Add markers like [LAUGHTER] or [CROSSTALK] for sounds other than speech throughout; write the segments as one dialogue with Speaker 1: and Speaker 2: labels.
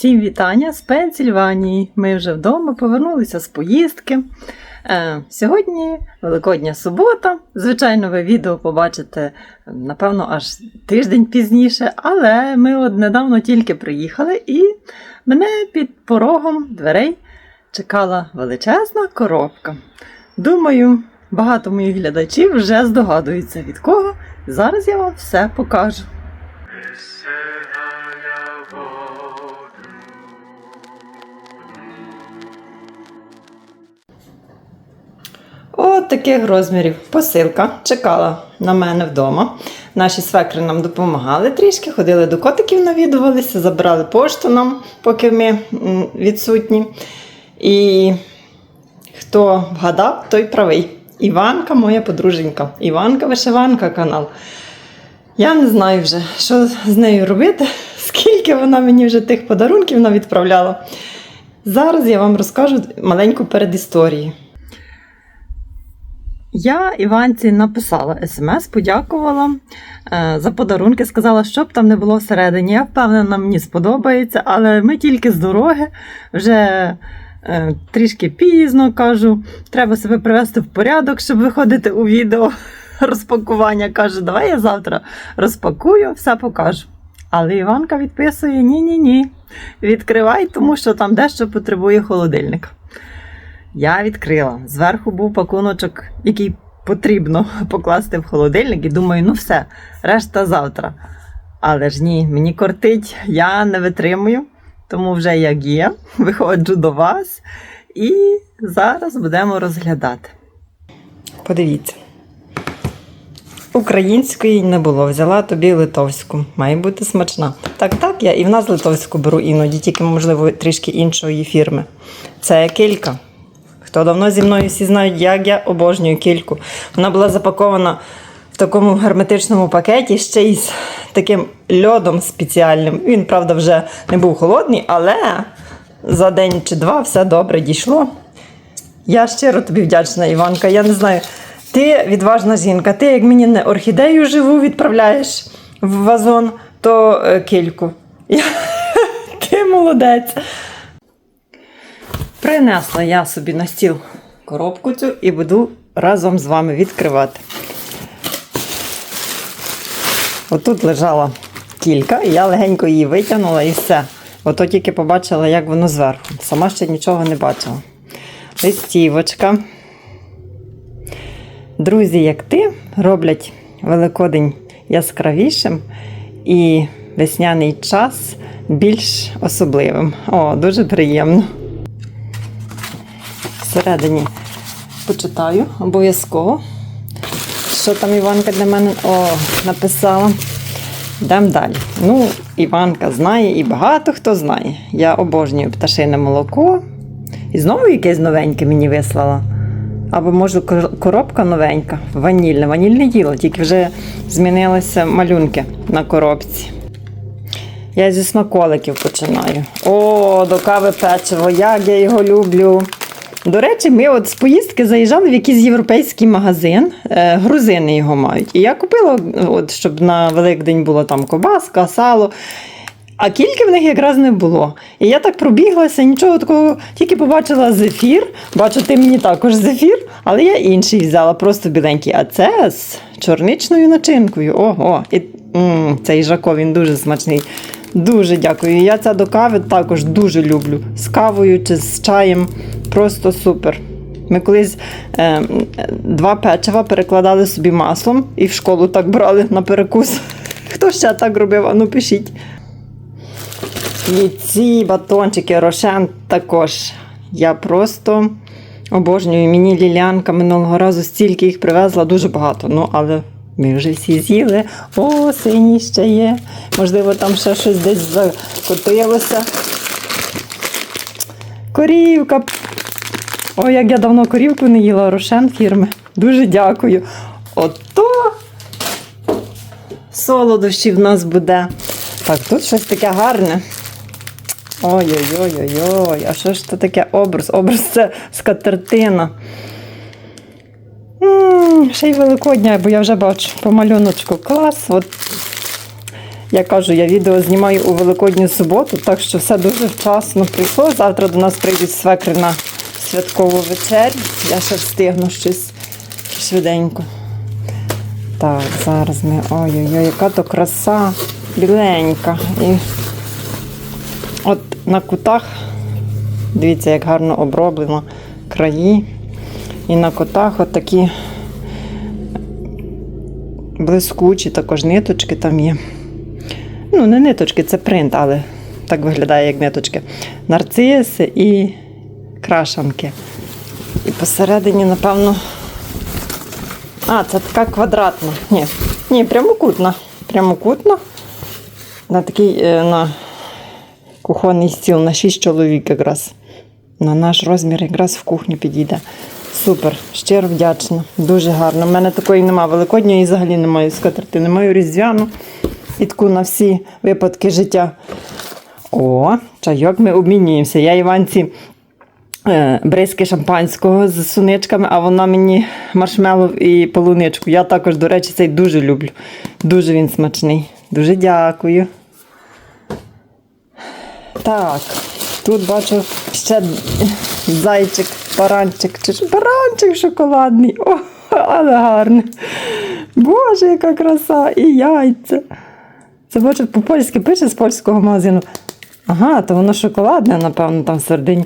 Speaker 1: Всім вітання з Пенсільванії. Ми вже вдома повернулися з поїздки. Е, сьогодні Великодня субота. Звичайно, ви відео побачите, напевно, аж тиждень пізніше, але ми от недавно тільки приїхали, і мене під порогом дверей чекала величезна коробка. Думаю, багато моїх глядачів вже здогадуються від кого. Зараз я вам все покажу. От таких розмірів посилка чекала на мене вдома. Наші свекри нам допомагали трішки, ходили до котиків, навідувалися, забрали пошту нам, поки ми відсутні. І хто вгадав, той правий. Іванка, моя подруженька. Іванка Вишиванка канал. Я не знаю вже, що з нею робити, [LAUGHS] скільки вона мені вже тих подарунків відправляла. Зараз я вам розкажу маленьку передісторію. Я Іванці написала смс, подякувала е, за подарунки, сказала, щоб там не було всередині. Я впевнена, мені сподобається, але ми тільки з дороги вже е, трішки пізно кажу, треба себе привести в порядок, щоб виходити у відео [LAUGHS] розпакування. Каже, давай я завтра розпакую, все покажу. Але Іванка відписує: ні-ні ні. Відкривай, тому що там дещо потребує холодильника. Я відкрила. Зверху був пакуночок, який потрібно [LAUGHS] покласти в холодильник, і думаю, ну все, решта завтра. Але ж ні, мені кортить, я не витримую, тому вже як є, [LAUGHS] виходжу до вас і зараз будемо розглядати. Подивіться. Української не було, взяла тобі литовську. Має бути смачна. Так, так, я і в нас литовську беру іноді, тільки, можливо, трішки іншої фірми. Це кілька. Хто давно зі мною всі знають, як я обожнюю кільку. Вона була запакована в такому герметичному пакеті, ще й з таким льодом спеціальним. Він, правда, вже не був холодний, але за день чи два все добре дійшло. Я щиро тобі вдячна, Іванка. Я не знаю, ти відважна жінка. Ти, як мені не орхідею живу відправляєш в вазон, то е, кільку. [LAUGHS] Ти молодець. Принесла я собі на стіл коробку цю і буду разом з вами відкривати. Отут лежала кілька, я легенько її витягнула і все. Ото тільки побачила, як воно зверху. Сама ще нічого не бачила. Листівочка. Друзі, як ти, роблять Великодень яскравішим і весняний час більш особливим. О, дуже приємно. Всередині почитаю обов'язково. Що там Іванка для мене О, написала. Йдемо далі. Ну, Іванка знає і багато хто знає. Я обожнюю пташине молоко. І знову якесь новеньке мені вислала. Або, може, коробка новенька, ванільне. Ванільне діло, тільки вже змінилися малюнки на коробці. Я зі смаколиків починаю. О, до кави печиво, як я його люблю. До речі, ми от з поїздки заїжджали в якийсь європейський магазин, е, грузини його мають. І я купила, от, щоб на Великдень було там кобаска, сало. А кільки в них якраз не було. І я так пробіглася, нічого такого, тільки побачила зефір. Бачу, ти мені також зефір, але я інший взяла, просто біленький. А це з чорничною начинкою. Ого, і м, цей жако, він дуже смачний. Дуже дякую. Я це до кави також дуже люблю. З кавою чи з чаєм. Просто супер. Ми колись е, два печива перекладали собі маслом і в школу так брали на перекус. [LAUGHS] Хто ще так робив? Ану пишіть. І ці батончики Рошен також. Я просто обожнюю. Мені Лілянка минулого разу стільки їх привезла, дуже багато. Ну, але ми вже всі з'їли. О, сині ще є. Можливо, там ще щось десь закотилося. Корівка. Ой, як я давно корівку не їла, Рошен фірми. Дуже дякую. Ото солодощі в нас буде. Так, тут щось таке гарне. Ой-ой-ой-ой-ой, а що ж це таке образ? Образ це скатертина. М, Ще й Великодня, бо я вже бачу по малюночку клас. От Я кажу, я відео знімаю у Великодню суботу, так що все дуже вчасно прийшло. Завтра до нас прийдуть свекри на святкову вечерю. Я ще встигну щось швиденько. Так, зараз ми. Ой-ой-ой, яка то краса біленька. І от на кутах, дивіться, як гарно оброблено краї. І на кутах от такі блискучі також ниточки там є. Ну, не ниточки, це принт, але так виглядає, як ниточки. Нарциси і крашанки. І посередині, напевно. А, це така квадратна. Ні, ні, прямокутна. Прямокутна. На такий е, на кухонний стіл на 6 чоловік якраз. На наш розмір якраз в кухню підійде. Супер, щиро вдячна. Дуже гарно. У мене такої немає великодньої і взагалі немає скатерти. Не маю різдвяну і таку на всі випадки життя. О, чайок ми обмінюємося. Я Іванці е, бризки шампанського з суничками, а вона мені маршмеллоу і полуничку. Я також, до речі, цей дуже люблю. Дуже він смачний. Дуже дякую. Так, тут бачу ще зайчик, баранчик, чи баранчик шоколадний. О, але гарний. Боже, яка краса! І яйця. Це бачу, по-польськи пише з польського магазину. Ага, то воно шоколадне, напевно, там всередині.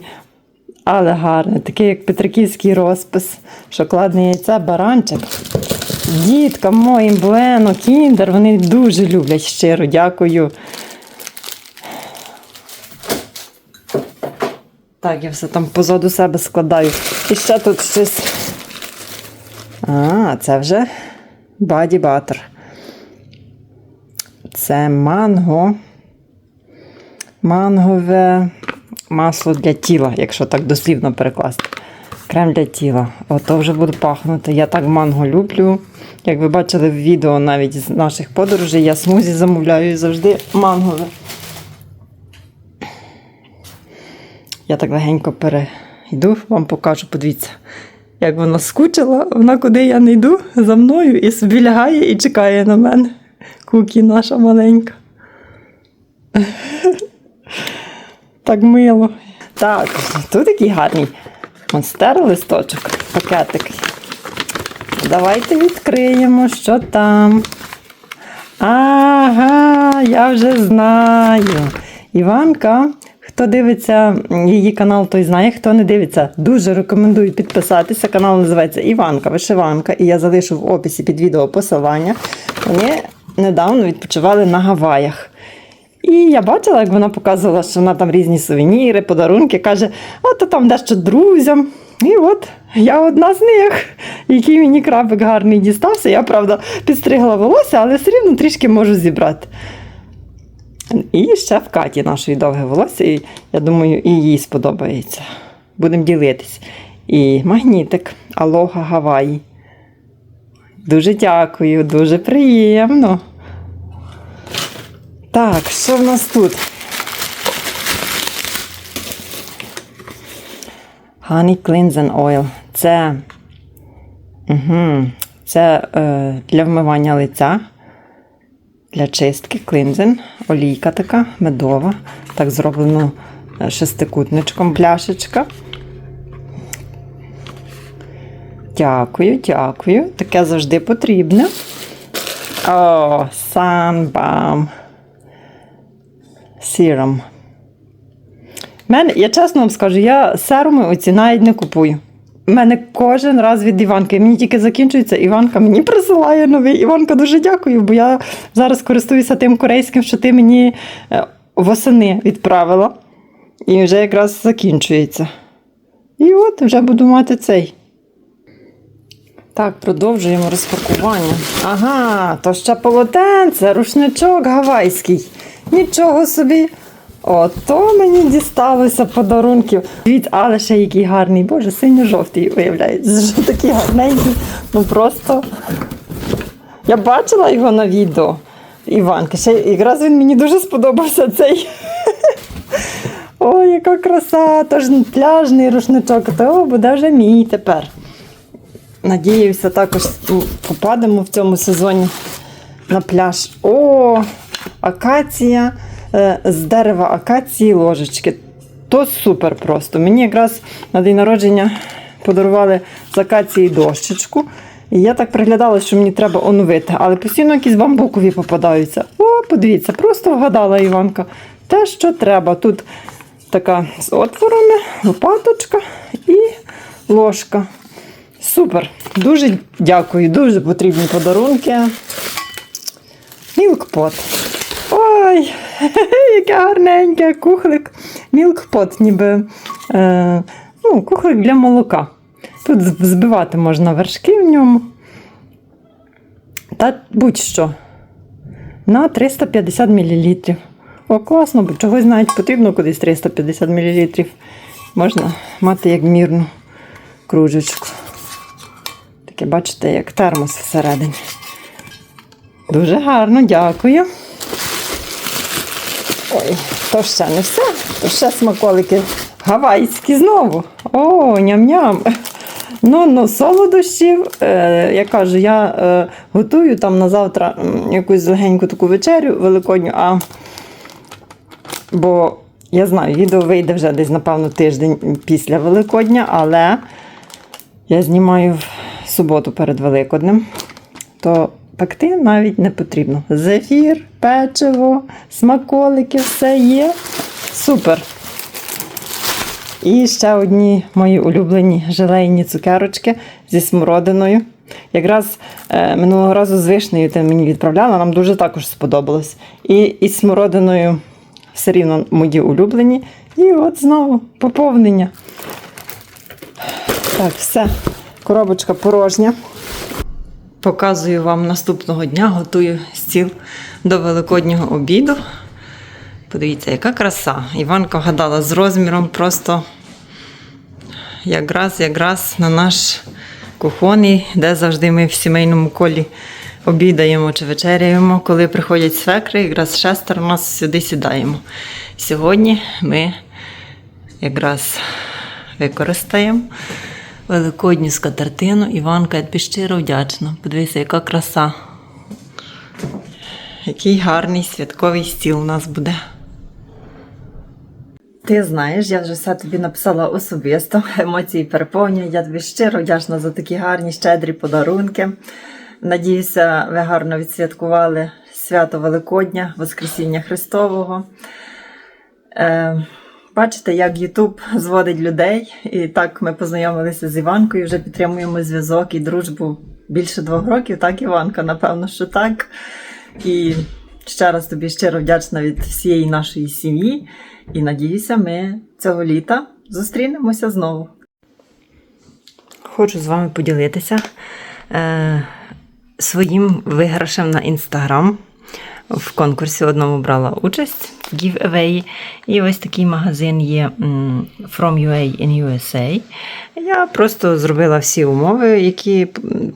Speaker 1: Але гарне, такий як петриківський розпис. Шоколадне яйце, баранчик. Діткам моїм Буено, Кіндер, вони дуже люблять щиро. Дякую. Так, я все там позаду себе складаю. І ще тут щось. А, це вже Баді Баттер. Це манго. Мангове масло для тіла, якщо так дослівно перекласти. Крем для тіла. Ото вже буде пахнути. Я так манго люблю. Як ви бачили в відео навіть з наших подорожей, я смузі замовляю завжди мангове. Я так легенько перейду, вам покажу, подивіться. Як вона скучила, вона куди я не йду за мною і собі лягає і чекає на мене. Кукі наша маленька. [LAUGHS] Так мило. Так, тут такий гарний монстер листочок, пакетик. Давайте відкриємо, що там. Ага, я вже знаю. Іванка, хто дивиться її канал, той знає, хто не дивиться. Дуже рекомендую підписатися. Канал називається Іванка Вишиванка, і я залишу в описі під відео посилання. Вони недавно відпочивали на Гаваях. І я бачила, як вона показувала, що вона там різні сувеніри, подарунки, каже, от там дещо друзям. І от я одна з них, який мені крабик гарний дістався. Я, правда, підстригла волосся, але все рівно трішки можу зібрати. І ще в Каті нашої довге волосся, і я думаю, і їй сподобається. Будемо ділитись. І магнітик Алоха Гаваї. Дуже дякую, дуже приємно. Так, що в нас тут? Honey Cleansing Oil. Це, угу, це е, для вмивання лиця, для чистки, клинзен, олійка така медова. Так зроблено е, шестикутничком пляшечка. Дякую, дякую. Таке завжди потрібне. О, Serum. Мене, я чесно вам скажу, я серуми оці навіть не купую. Мене кожен раз від Іванки. Мені тільки закінчується, Іванка мені присилає новий. Іванка, дуже дякую, бо я зараз користуюся тим корейським, що ти мені е, восени відправила. І вже якраз закінчується. І от вже буду мати цей. Так, продовжуємо розпакування. Ага, то ще полотенце, рушничок гавайський. Нічого собі. Ото мені дісталося подарунків. Дивіться, але ще який гарний, боже, синьо-жовтий виявляється. Такий гарненький. Ну просто. Я бачила його на відео. Іванка. Ще якраз він мені дуже сподобався цей. [LAUGHS] Ой, яка краса! Тож пляжний рушничок, то буде вже мій тепер. Надіюся, також попадемо в цьому сезоні на пляж. О, акація з дерева акації ложечки. То супер просто. Мені якраз на день народження подарували з акації дощечку. І я так приглядала, що мені треба оновити, але постійно якісь бамбукові попадаються. О, подивіться, просто вгадала Іванка. Те, що треба. Тут така з отворами, лопаточка і ложка. Супер. Дуже дякую, дуже потрібні подарунки. Мілкпот. Ой, [LAUGHS] яке гарненьке кухлик. Мілкпот, ніби е, ну, кухлик для молока. Тут збивати можна вершки в ньому. Та будь-що. На 350 мл. О, класно, бо чогось навіть потрібно кудись 350 мл. Можна мати як мірну кружечку. Таке, бачите, як термос всередині. Дуже гарно, дякую. Ой, то ще не все. То ще смаколики гавайські знову. О, ням-ням. Ну, ну, солодощів. Е, я кажу, я е, готую там на завтра якусь легеньку таку вечерю великодню, а бо я знаю, відео вийде вже десь, напевно, тиждень після Великодня, але я знімаю в суботу перед Великоднем, то пекти навіть не потрібно. Зефір, печиво, смаколики, все є. Супер. І ще одні мої улюблені желейні цукерочки зі смородиною. Якраз е, минулого разу з вишнею ти мені відправляла, нам дуже також сподобалось. І із смородиною все рівно мої улюблені. І от знову поповнення. Так, все. Коробочка порожня. Показую вам наступного дня, готую стіл до великоднього обіду. Подивіться, яка краса. Іванка вгадала з розміром просто якраз, якраз на наш кухонний, де завжди ми в сімейному колі обідаємо чи вечеряємо. Коли приходять свекри, якраз шестеро нас сюди сідаємо. Сьогодні ми якраз використаємо великодню скатертину. Іванка, я тобі щиро вдячна. Подивися, яка краса. Який гарний святковий стіл у нас буде. Ти знаєш, я вже все тобі написала особисто. Емоції переповнюють. Я тобі щиро вдячна за такі гарні, щедрі подарунки. Надіюся, ви гарно відсвяткували свято Великодня, Воскресіння Христового. Е, бачите, як Ютуб зводить людей. І так ми познайомилися з Іванкою, вже підтримуємо зв'язок і дружбу більше двох років. Так, Іванка, напевно, що так. І ще раз тобі щиро вдячна від всієї нашої сім'ї. І надіюся, ми цього літа зустрінемося знову. Хочу з вами поділитися е, своїм виграшем на інстаграм. В конкурсі одному брала участь в giveaway. І ось такий магазин є From UA in USA. Я просто зробила всі умови, які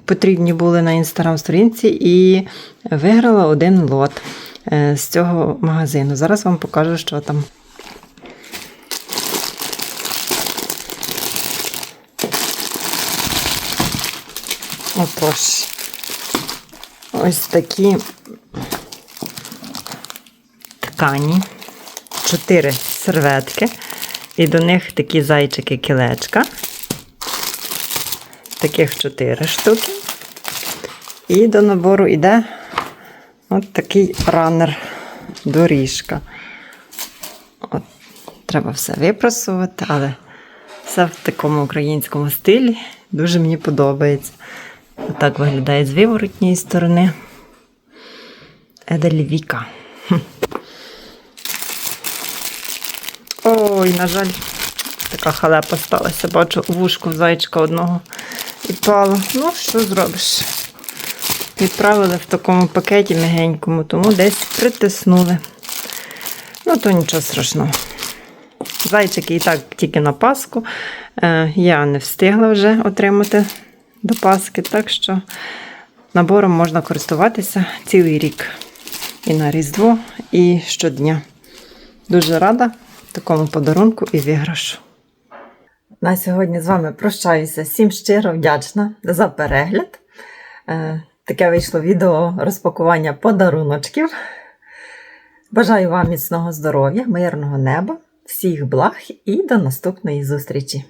Speaker 1: потрібні були на інстаграм-сторінці, і виграла один лот е, з цього магазину. Зараз вам покажу, що там. Отож, ось такі ткані, чотири серветки, і до них такі зайчики-кілечка. Таких чотири штуки. І до набору йде от такий ранер, доріжка. От, треба все випрасувати, але все в такому українському стилі. Дуже мені подобається. Отак виглядає з виворотньої сторони. Едельвіка. Ой, на жаль, така халепа сталася. Бачу, вушку зайчика одного відпало. Ну, що зробиш? Відправили в такому пакеті мягенькому, тому десь притиснули. Ну, то нічого страшного. Зайчики і так тільки на Пасху. Е, я не встигла вже отримати до Пасхи, так що набором можна користуватися цілий рік. І на Різдво, і щодня. Дуже рада такому подарунку і виграшу. На сьогодні з вами прощаюся. Всім щиро вдячна за перегляд. Е, Таке вийшло відео розпакування подаруночків. Бажаю вам міцного здоров'я, мирного неба, всіх благ і до наступної зустрічі!